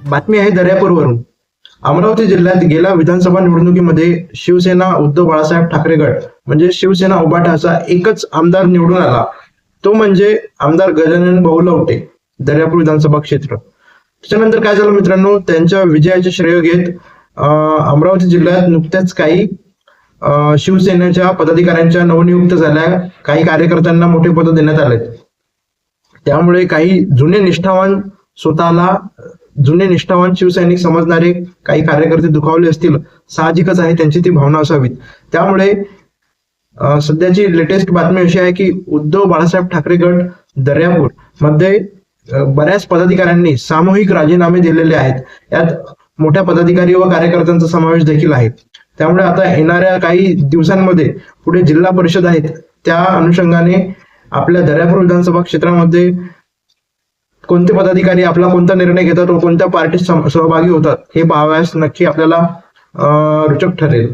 बातमी आहे दर्यापूरवरून. अमरावती जिल्ह्यात गेल्या विधानसभा निवडणुकीमध्ये शिवसेना उद्धव बाळासाहेब ठाकरे गट म्हणजे शिवसेना उभाटाचा एकच आमदार निवडून आला. तो म्हणजे आमदार गजानन भाऊलवटे दर्यापूर विधानसभा क्षेत्र. त्याच्यानंतर काय झालं मित्रांनो त्यांच्या विजयाचे श्रेय घेत अमरावती जिल्ह्यात नुकत्याच काही शिवसेनेच्या पदाधिकाऱ्यांच्या नवनियुक्त झाल्या. काही कार्यकर्त्यांना मोठे पद देण्यात आले त्यामुळे काही जुने निष्ठावान स्वतःला जुने निष्ठावान शिवसैनिक समजणारे काही कार्यकर्ते दुखावले असतील साहजिकच आहे त्यांची ती भावना असावीत. त्यामुळे सध्याची लेटेस्ट बातमी अशी आहे की उद्धव बाळासाहेब ठाकरे गट दर्यापूरमध्ये बऱ्याच पदाधिकाऱ्यांनी सामूहिक राजीनामे दिलेले आहेत. यात मोठ्या पदाधिकारी व कार्यकर्त्यांचा समावेश देखील आहे. त्यामुळे आता येणाऱ्या काही दिवसांमध्ये पुढे जिल्हा परिषद आहेत त्या अनुषंगाने आपल्या दर्यापूर विधानसभा क्षेत्रामध्ये कोणते पदाधिकारी आपला कोणता निर्णय घेतात व कोणत्या पार्टीत सहभागी होतात हे पाहावयास नक्की आपल्याला रुचक रोचक ठरेल.